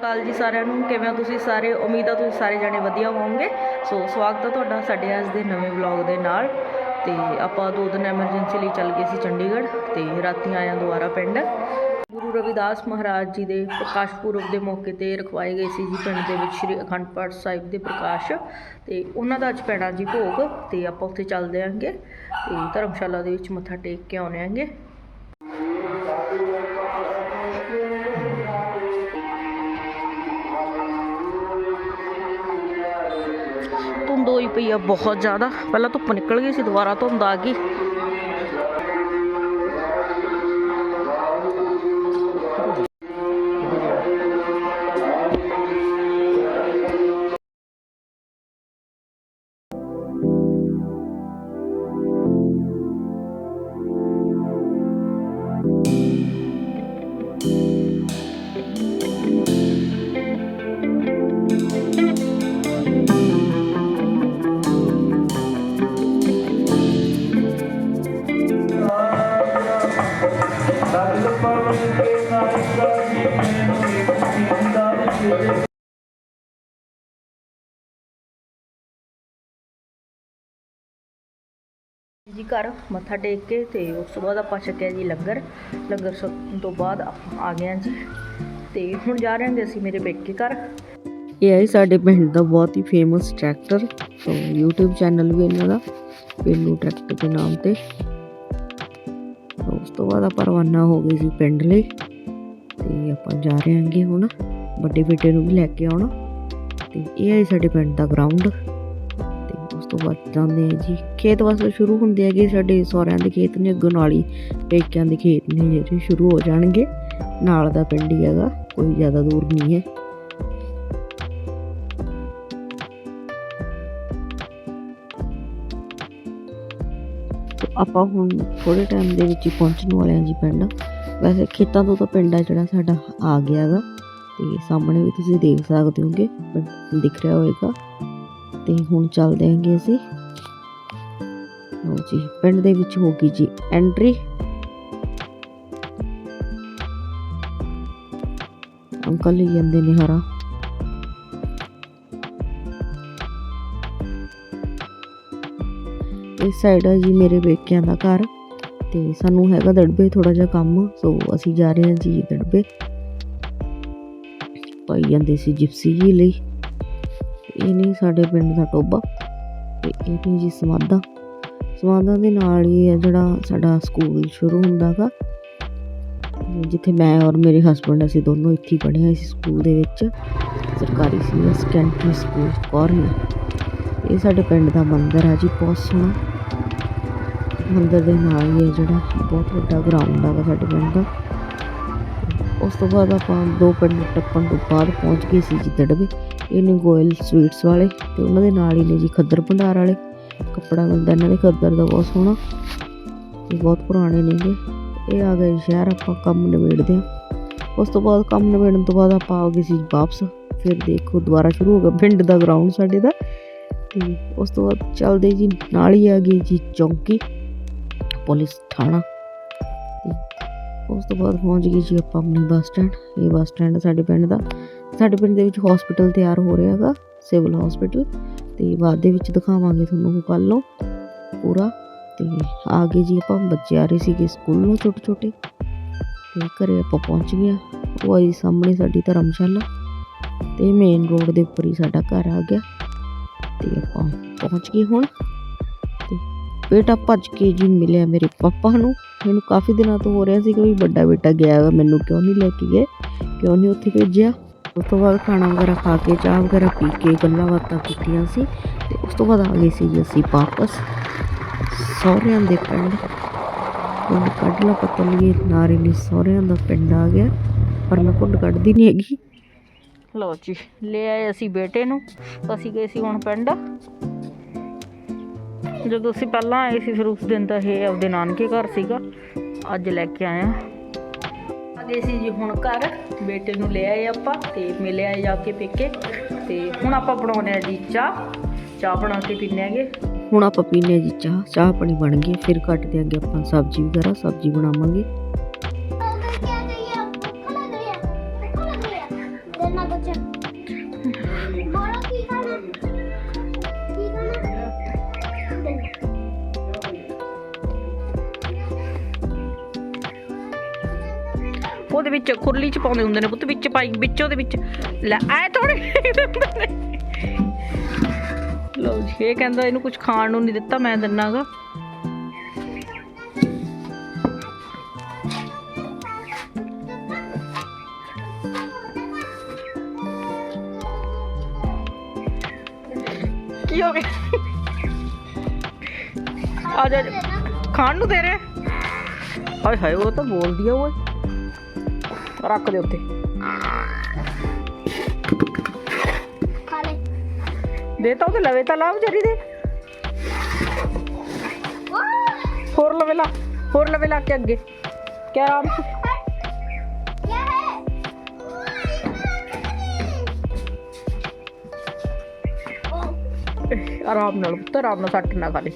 ਕਾਲ ਜੀ ਸਾਰਿਆਂ ਨੂੰ। ਕਿਵੇਂ ਹੋ ਤੁਸੀਂ ਸਾਰੇ? ਉਮੀਦ ਆ ਤੁਸੀਂ ਸਾਰੇ ਜਾਣੇ ਵਧੀਆ ਹੋਵੋਗੇ। ਸੋ ਸਵਾਗਤ ਹੈ ਤੁਹਾਡਾ ਸਾਡੇ ਅੱਜ ਦੇ ਨਵੇਂ ਵਲੌਗ ਦੇ ਨਾਲ। ਤੇ ਆਪਾਂ ਦੋ ਦਿਨ ਐਮਰਜੈਂਸੀ ਲਈ ਚੱਲ ਗਏ ਸੀ ਚੰਡੀਗੜ੍ਹ ਤੇ ਰਾਤੀ ਆਇਆ ਦੁਬਾਰਾ ਪਿੰਡ। ਗੁਰੂ ਰਵਿਦਾਸ ਮਹਾਰਾਜ ਜੀ ਦੇ ਪ੍ਰਕਾਸ਼ ਪੁਰਬ ਦੇ ਮੌਕੇ ਤੇ ਰਖਵਾਏ ਗਏ ਸੀ ਜੀ ਪਿੰਡ ਦੇ ਵਿੱਚ ਸ੍ਰੀ ਅਖੰਡ ਪਾਠ ਸਾਹਿਬ ਦੇ ਪ੍ਰਕਾਸ਼। ਤੇ ਉਹਨਾਂ ਦਾ ਅੱਜ ਪੈਣਾ ਜੀ ਭੋਗ ਤੇ ਆਪਾਂ ਉੱਥੇ ਚੱਲਦੇ ਆਂਗੇ। ਤੇ ਧਰਮਸ਼ਾਲਾ ਦੇ ਵਿੱਚ ਮੱਥਾ ਟੇਕ ਕੇ ਆਉਣੇ ਆਂਗੇ। ਧੁੰਦ ਹੋਈ ਪਈ ਆ ਬਹੁਤ ਜ਼ਿਆਦਾ। ਪਹਿਲਾਂ ਧੁੱਪ ਨਿਕਲ ਗਈ ਸੀ, ਦੁਬਾਰਾ ਧੁੰਦ ਆ ਗਈ। ਜੀ ਘਰ ਮੱਥਾ ਟੇਕ ਕੇ ਤੇ ਉਸ ਤੋਂ ਬਾਅਦ ਆਪਾਂ ਛਕਿਆ ਜੀ ਲੰਗਰ। ਲੰਗਰ ਛਕਣ ਤੋਂ ਬਾਅਦ ਆ ਗਏ ਜੀ। ਤੇ ਹੁਣ ਜਾ ਰਹੇ ਹਾਂ ਅਸੀਂ ਮੇਰੇ ਪੇਕੇ ਘਰ। ਇਹ ਹੈ ਸਾਡੇ ਪਿੰਡ ਦਾ ਬਹੁਤ ਹੀ famous tractor so YouTube channel ਵੀ ਇਹਨਾਂ ਦਾ ਪੇਲੂ ਟਰੈਕਟਰ ਦੇ ਨਾਮ ਤੇ। ਉਸ ਤੋਂ ਬਾਅਦ ਆਪਾਂ ਰਵਾਨਾ ਹੋ ਗਏ ਸੀ ਪਿੰਡ ਲਈ। ਤੇ ਆਪਾਂ ਜਾ ਰਹੇ ਹਾਂਗੇ ਹੁਣ ਵੱਡੇ ਬੇਟੇ ਨੂੰ ਵੀ ਲੈ ਕੇ ਆਉਣਾ। ਤੇ ਇਹ ਹੈ ਸਾਡੇ ਪਿੰਡ ਦਾ ਗਰਾਊਂਡ ਤੇ ਉਸ ਤੋਂ ਬਾਅਦ ਜਾਂਦੇ ਹਾਂ ਜੀ। ਖੇਤ ਵਾਸਤੇ ਸ਼ੁਰੂ ਹੁੰਦੇ ਹੈਗੇ ਸਾਡੇ ਸਹੁਰਿਆਂ ਦੇ ਖੇਤ ਨੇ, ਅੱਗੋਂ ਨਾਲੀ ਪੇਕਿਆਂ ਦੇ ਖੇਤ ਨੇ ਜਿਹੜੇ ਸ਼ੁਰੂ ਹੋ ਜਾਣਗੇ। ਨਾਲ ਦਾ ਪਿੰਡ ਹੀ ਹੈਗਾ, ਕੋਈ ਜ਼ਿਆਦਾ ਦੂਰ ਨਹੀਂ ਹੈ। ਆਪਾਂ ਹੁਣ ਥੋੜੇ ਟਾਈਮ ਦੇ ਵਿੱਚ ਹੀ ਪਹੁੰਚਣ ਵਾਲੇ ਹਾਂ ਜੀ ਪਿੰਡ। ਵੈਸੇ ਖੇਤਾਂ ਤੋਂ ਤਾਂ ਪਿੰਡ ਆ ਜਿਹੜਾ ਸਾਡਾ ਆ ਗਿਆ ਗਾ। ਤੇ ਸਾਹਮਣੇ ਵੀ ਤੁਸੀਂ ਦੇਖ ਸਕਦੇ ਹੋਗੇ, ਪਿੰਡ ਦਿਖ ਰਿਹਾ ਹੋਵੇਗਾ। ਤੇ ਹੁਣ ਚੱਲਦੇ ਆਂਗੇ ਅਸੀਂ। ਲਓ ਜੀ, ਪਿੰਡ ਦੇ ਵਿੱਚ ਹੋ ਗਈ ਜੀ ਐਂਟਰੀ ਅੰਕਲ ਲਈ ਜਾਂਦੇ ਨੇ ਹਰਾ। ਇਸ ਸਾਈਡ ਹੈ ਜੀ ਮੇਰੇ ਬੇਕਿਆਂ ਦਾ ਘਰ ਤੇ ਸਾਨੂੰ ਹੈਗਾ ਦੜਬੇ ਥੋੜਾ ਜਿਹਾ ਕੰਮ। ਸੋ ਅਸੀਂ ਜਾ ਰਹੇ ਹਾਂ ਜੀ ਦੜਬੇ। ਪਾਈ ਜਾਂਦੇ ਸੀ ਜਿਪਸੀ ਜੀ ਲਈ। ਇਹ ਨਹੀਂ ਸਾਡੇ ਪਿੰਡ ਦਾ ਟੋਬਾ ਤੇ ਇਹ ਨਹੀਂ ਜੀ ਸਮਾਦਾ ਸਮਾਦਾ ਦੇ ਨਾਲ ਹੀ ਹੈ ਜਿਹੜਾ ਸਾਡਾ ਸਕੂਲ ਸ਼ੁਰੂ ਹੁੰਦਾ ਗਾ, ਜਿੱਥੇ ਮੈਂ ਔਰ ਮੇਰੇ ਹਸਬੰਡ ਅਸੀਂ ਦੋਨੋਂ ਇੱਥੇ ਹੀ ਪੜ੍ਹੇ ਹਾਂ ਇਸ ਸਕੂਲ ਦੇ ਵਿੱਚ। ਸਰਕਾਰੀ ਸੀਨੀਅਰ ਸੈਕੰਡਰੀ ਸਕੂਲ ਕੋਰੀਆ ਇਹ ਸਾਡੇ ਪਿੰਡ ਦਾ ਮੰਦਿਰ ਆ ਜੀ, ਬਹੁਤ ਸੋਹਣਾ। ਮੰਦਰ ਦੇ ਨਾਲ ਹੀ ਹੈ ਜਿਹੜਾ, ਬਹੁਤ ਵੱਡਾ ਗਰਾਊਂਡ ਹੈਗਾ ਸਾਡੇ ਪਿੰਡ ਦਾ। ਉਸ ਤੋਂ ਬਾਅਦ ਆਪਾਂ ਦੋ ਪਿੰਡ ਟੱਪਣ ਤੋਂ ਬਾਅਦ ਪਹੁੰਚ ਗਏ ਸੀ ਜੀ ਦੜਵੇ। ਇਹ ਨੇ ਗੋਇਲ ਸਵੀਟਸ ਵਾਲੇ ਤੇ ਉਹਨਾਂ ਦੇ ਨਾਲ ਹੀ ਨੇ ਜੀ ਖੱਦਰ ਭੰਡਾਰ ਵਾਲੇ। ਕੱਪੜਾ ਮਿਲਦਾ ਇਹਨਾਂ ਦੇ, ਖੱਦਰ ਦਾ ਬਹੁਤ ਸੋਹਣਾ। ਇਹ ਬਹੁਤ ਪੁਰਾਣੇ ਨੇਗੇ ਇਹ। ਆ ਗਏ ਸ਼ਹਿਰ, ਆਪਾਂ ਕੰਮ ਨਿਬੇੜਦੇ ਆ ਉਸ ਤੋਂ ਬਾਅਦ ਕੰਮ ਨਿਬੇੜਨ ਤੋਂ ਬਾਅਦ ਆਪਾਂ ਆ ਗਏ ਸੀ ਵਾਪਸ। ਫਿਰ ਦੇਖੋ, ਦੁਬਾਰਾ ਸ਼ੁਰੂ ਹੋ ਗਿਆ ਪਿੰਡ ਦਾ ਗਰਾਊਂਡ ਸਾਡੇ ਦਾ। ਤੇ ਉਸ ਤੋਂ ਬਾਅਦ ਚੱਲਦੇ ਜੀ, ਨਾਲ ਹੀ ਆ ਗਈ ਜੀ ਚੌਂਕੀ। ਪੁਲਿਸ ਥਾਣਾ। ਉਸ ਤੋਂ ਬਾਅਦ ਪਹੁੰਚ ਗਏ ਜੀ ਆਪਾਂ ਆਪਣੀ ਬੱਸ ਸਟੈਂਡ। ਇਹ ਬੱਸ ਸਟੈਂਡ ਸਾਡੇ ਪਿੰਡ ਦਾ। ਸਾਡੇ ਪਿੰਡ ਦੇ ਵਿੱਚ ਹਸਪੀਟਲ ਤਿਆਰ ਹੋ ਰਿਹਾ ਹੈਗਾ ਸਿਵਲ ਹਸਪੀਟਲ ਤੇ ਬਾਅਦ ਦੇ ਵਿੱਚ ਦਿਖਾਵਾਂਗੇ ਤੁਹਾਨੂੰ ਕੱਲ ਨੂੰ ਪੂਰਾ। ਤੇ ਆ ਗਏ ਜੀ ਆਪਾਂ ਬੱਚੇ ਆ ਰਹੇ ਸੀਗੇ ਸਕੂਲ ਨੂੰ ਛੋਟੇ ਛੋਟੇ ਤੇ ਘਰੇ ਆਪਾਂ ਪਹੁੰਚ ਗਏ ਹਾਂ। ਉਹ ਆਈ ਸਾਹਮਣੇ ਸਾਡੀ ਧਰਮਸ਼ਾਲਾ। ਤੇ ਮੇਨ ਰੋਡ ਦੇ ਉੱਪਰ ਹੀ ਸਾਡਾ ਘਰ ਆ ਗਿਆ। ਤੇ ਆਪਾਂ ਪਹੁੰਚ ਗਏ ਹੁਣ। ਬੇਟਾ ਭੱਜ ਕੇ ਜੀ ਮਿਲਿਆ ਮੇਰੇ ਪਾਪਾ ਨੂੰ। ਮੈਨੂੰ ਕਾਫੀ ਦਿਨਾਂ ਤੋਂ ਹੋ ਰਿਹਾ ਸੀ ਕਿ ਵੀ ਵੱਡਾ ਬੇਟਾ ਗਿਆ ਵਾ, ਮੈਨੂੰ ਕਿਉਂ ਨਹੀਂ ਲੈ ਕੇ ਗਏ, ਕਿਉਂ ਨਹੀਂ ਉੱਥੇ ਭੇਜਿਆ। ਉਸ ਤੋਂ ਬਾਅਦ ਖਾਣਾ ਵਗੈਰਾ ਖਾ ਕੇ, ਚਾਹ ਵਗੈਰਾ ਪੀ ਕੇ, ਗੱਲਾਂ ਬਾਤਾਂ ਕੀਤੀਆਂ ਸੀ ਤੇ ਉਸ ਤੋਂ ਬਾਅਦ ਆ ਗਏ ਸੀ ਜੀ ਅਸੀਂ ਵਾਪਸ। ਸਹੁਰਿਆਂ ਦੇ ਪਿੰਡ। ਪਿੰਡ ਕੱਢ ਲਾ ਪਤਾ ਲਈਏ ਨਾਰੇ ਲਈ ਸਹੁਰਿਆਂ ਦਾ ਪਿੰਡ ਆ ਗਿਆ, ਪਰ ਮੈਂ ਕੁੰਡ ਕੱਢਦੀ ਨਹੀਂ ਹੈਗੀ। ਲਓ ਜੀ, ਲੈ ਆਏ ਅਸੀਂ ਬੇਟੇ ਨੂੰ। ਅਸੀਂ ਗਏ ਸੀ ਹੁਣ ਪਿੰਡ। ਜਦੋਂ ਅਸੀਂ ਪਹਿਲਾਂ ਆਏ ਸੀ ਫਿਰ ਉਸ ਦਿਨ ਤਾਂ ਇਹ ਆਪਦੇ ਨਾਨਕੇ ਘਰ ਸੀਗਾ। ਅੱਜ ਲੈ ਕੇ ਆਏ ਆ ਆ ਗਏ ਸੀ ਜੀ ਹੁਣ ਘਰ ਬੇਟੇ ਨੂੰ ਲੈ ਆਏ ਆਪਾਂ ਤੇ ਮਿਲੇ ਆਏ ਜਾ ਕੇ ਪੇਕੇ। ਤੇ ਹੁਣ ਆਪਾਂ ਬਣਾਉਣੇ ਆ ਜੀ ਚਾਹ। ਚਾਹ ਬਣਾ ਕੇ ਪੀਨੇ ਆਗੇ। ਹੁਣ ਆਪਾਂ ਪੀਨੇ ਜੀ ਚਾਹ। ਚਾਹ ਪਾਣੀ ਬਣ ਗਈ ਫਿਰ ਕੱਟ ਦਿਆਂਗੇ ਆਪਾਂ ਸਬਜ਼ੀ ਵਗੈਰਾ। ਸਬਜ਼ੀ ਬਣਾਵਾਂਗੇ। ਉਹਦੇ ਵਿੱਚ ਖੁਰਲੀ ਚ ਪਾਉਂਦੇ ਹੁੰਦੇ ਨੇ ਪੁੱਤ, ਵਿੱਚ ਪਾਈ, ਵਿੱਚ ਉਹਦੇ ਵਿੱਚ। ਲੈ, ਐ ਥੋੜੇ ਲਓ ਜੀ, ਇਹ ਕਹਿੰਦਾ ਇਹਨੂੰ ਕੁਝ ਖਾਣ ਨੂੰ ਨਹੀਂ ਦਿੱਤਾ, ਮੈਂ ਦਿੰਨਾਗਾ। ਕੀ ਹੋ ਗਿਆ? ਆ ਜਾ ਖਾਣ ਨੂੰ ਦੇ ਰਿਹਾ? ਹਾਏ ਹਾਏ, ਉਹ ਤਾਂ ਬੋਲਦੀ ਆ ਉਹ ਰੱਖ ਦੇ ਉੱਤੇ ਖਾ ਲੈ ਦੇ ਤਾ ਉਹਦੇ ਲਵੇ ਤਾਂ ਲਾ ਵਿਚਾਰੀ ਦੇ। ਹੋਰ ਲਵੇ ਲਾ, ਹੋਰ ਲਵੇ ਲਾ ਕੇ ਅੱਗੇ। ਕਿਆ ਆਰਾਮ ਆਰਾਮ ਨਾਲ ਪੁੱਤ, ਆਰਾਮ ਨਾਲ ਸੱਟ ਨਾ ਖਾ ਲੈ।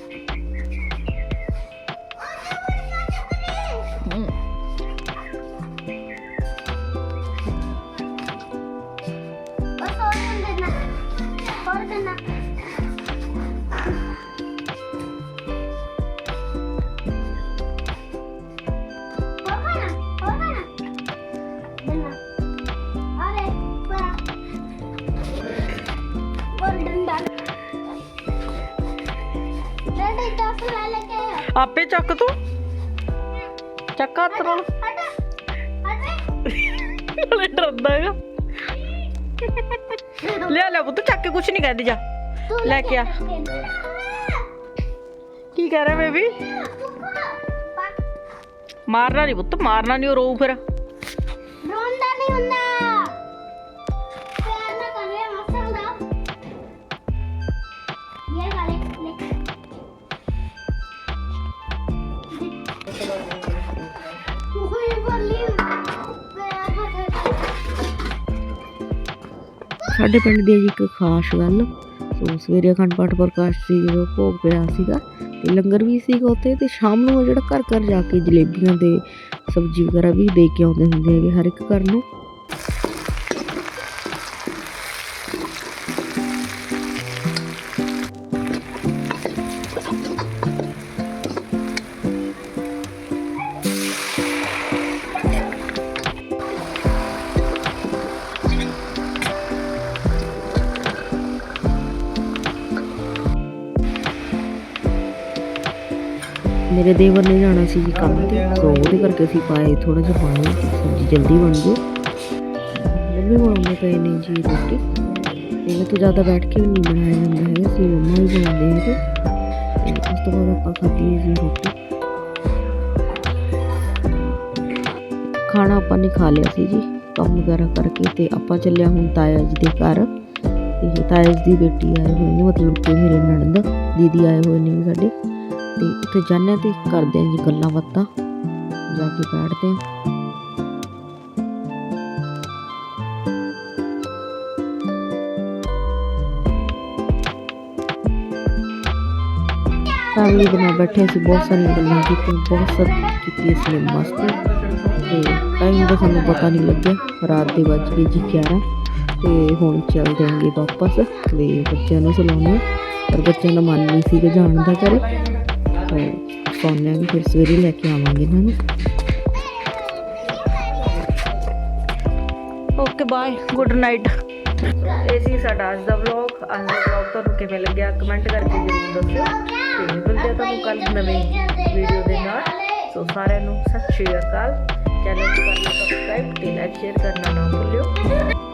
ਆਪੇ ਚੱਕ ਤੂੰ। ਚੱਕ ਹੱਥ ਨਾਲ। ਹਲੇ ਡਰਦਾ ਹੈਗਾ। ਲੈ ਲੈ ਪੁੱਤ ਚੱਕ ਕੇ ਕੁਛ ਨਹੀਂ ਕਹਿੰਦੀ ਜਾ। ਲੈ ਕੇ ਆ। ਕੀ ਕਹਿ ਰਿਹਾ ਬੇਬੀ? ਮਾਰਨਾ ਨਹੀਂ ਪੁੱਤ ਮਾਰਨਾ ਨਹੀਂ ਉਹ ਰੋਊ ਫਿਰ। ਰੋਂਦਾ ਨਹੀਂ ਹੁੰਦਾ। ਸਾਡੇ ਪਿੰਡ ਦੀ ਅਜੀ ਇੱਕ ਖਾਸ ਗੱਲ, ਸੋ ਸਵੇਰੇ ਅਖੰਡ ਪਾਠ ਪ੍ਰਕਾਸ਼ ਸੀ, ਜਦੋਂ ਭੋਗ ਪਿਆ ਸੀਗਾ, ਤੇ ਲੰਗਰ ਵੀ ਸੀਗਾ ਉੱਥੇ, ਤੇ ਸ਼ਾਮ ਨੂੰ ਜਿਹੜਾ ਘਰ ਘਰ ਜਾ ਕੇ ਜਲੇਬੀਆਂ ਦੇ ਸਬਜ਼ੀ ਵਗੈਰਾ ਵੀ ਦੇ ਕੇ ਆਉਂਦੇ ਹੁੰਦੇ ਹੈਗੇ ਹਰ ਇੱਕ ਘਰ ਨੂੰ। ਮੇਰੇ ਦੇਵਰ ਨੇ ਜਾਣਾ ਸੀ ਜੀ ਕੰਮ ਤੇ। ਸੋ ਉਹਦੇ ਕਰਕੇ ਅਸੀਂ ਪਾਏ ਥੋੜਾ ਜਿਹਾ ਪਾਣੀ, ਸਬਜ਼ੀ ਜਲਦੀ ਬਣ ਗਈ। ਮੰਮੀ ਬਣਾਉਂਦੇ ਪਏ ਨੇ ਜੀ ਰੋਟੀ। ਇਹਨਾਂ ਤੋਂ ਜ਼ਿਆਦਾ ਬੈਠ ਕੇ ਵੀ ਨਹੀਂ ਬਣਾਇਆ ਜਾਂਦਾ ਹੈਗਾ ਸੀ ਮੰਮਾ ਹੀ ਬਣਾਉਂਦੇ ਹੈਗੇ ਤੇ ਉਸ ਤੋਂ ਬਾਅਦ ਆਪਾਂ ਖਾਧੀ ਜੀ ਰੋਟੀ। ਖਾਣਾ ਆਪਾਂ ਨੇ ਖਾ ਲਿਆ ਸੀ ਜੀ, ਕੰਮ ਵਗੈਰਾ ਕਰਕੇ ਤੇ ਆਪਾਂ ਚੱਲਿਆ ਹੁਣ ਤਾਇਆ ਜੀ ਦੇ ਘਰ। ਤੇ ਤਾਇਆ ਜੀ ਦੀ ਬੇਟੀ ਆਏ ਹੋਏ ਨੇ, ਮਤਲਬ ਕਿ ਮੇਰੇ ਨਣਦ, ਦੀਦੀ ਆਏ ਹੋਏ ਨੇ ਸਾਡੇ। ਤੇ ਉੱਥੇ ਜਾਂਦੇ ਹਾਂ ਤੇ ਕਰਦੇ ਆਂ ਜੀ ਗੱਲਾਂ ਬਾਤਾਂ, ਜਾ ਕੇ ਬੈਠਦੇ ਆਂ ਫੈਮਿਲੀ ਦੇ ਨਾਲ ਬੈਠੇ ਸੀ ਬਹੁਤ ਸਾਰੀਆਂ ਗੱਲਾਂ ਕੀਤੀਆਂ, ਬਹੁਤ ਸਭ ਕੀਤੀ ਇਸ ਨੇ ਤੇ ਟਾਈਮ ਦਾ ਸਾਨੂੰ ਪਤਾ ਨਹੀਂ ਲੱਗਿਆ, ਰਾਤ ਦੇ ਵੱਜ ਗਏ ਜੀ 11 ਤੇ ਹੁਣ ਚੱਲ ਜਾਵਾਂਗੇ ਵਾਪਸ, ਤੇ ਬੱਚਿਆਂ ਨੂੰ ਸੁਲਾਉਣੇ ਪਰ ਬੱਚਿਆਂ ਦਾ ਮਨ ਨਹੀਂ ਸੀ ਕਿ ਜਾਣ ਦਾ ਘਰੇ। ਤੇ ਸੌਂਦੇ ਆਂ ਫਿਰ ਸਵੇਰੇ ਲੈ ਕੇ ਆਵਾਂਗੇ ਇਹਨਾਂ ਨੂੰ। ਓਕੇ ਬਾਏ ਗੁੱਡ ਨਾਈਟ ਇਹ ਸੀ ਸਾਡਾ ਅੱਜ ਦਾ ਵਲੌਗ ਅੱਜ ਦਾ ਵਲੌਗ ਤੁਹਾਨੂੰ ਕਿਵੇਂ ਲੱਗਿਆ? ਕਮੈਂਟ ਕਰਕੇ ਜ਼ਰੂਰ ਦੱਸਿਓ। ਤੇ ਮਿਲਦੇ ਹਾਂ ਤੁਹਾਨੂੰ ਕੱਲ ਨਵੇਂ ਵੀਡੀਓ ਦੇ ਨਾਲ। ਸੋ ਸਾਰਿਆਂ ਨੂੰ ਸਤਿ ਸ਼੍ਰੀ ਅਕਾਲ। ਚੈਨਲ ਨੂੰ ਕਰਨਾ ਸਬਸਕ੍ਰਾਈਬ ਤੇ ਲਾਈਕ ਸ਼ੇਅਰ ਕਰਨਾ ਨਾ ਭੁੱਲਿਓ।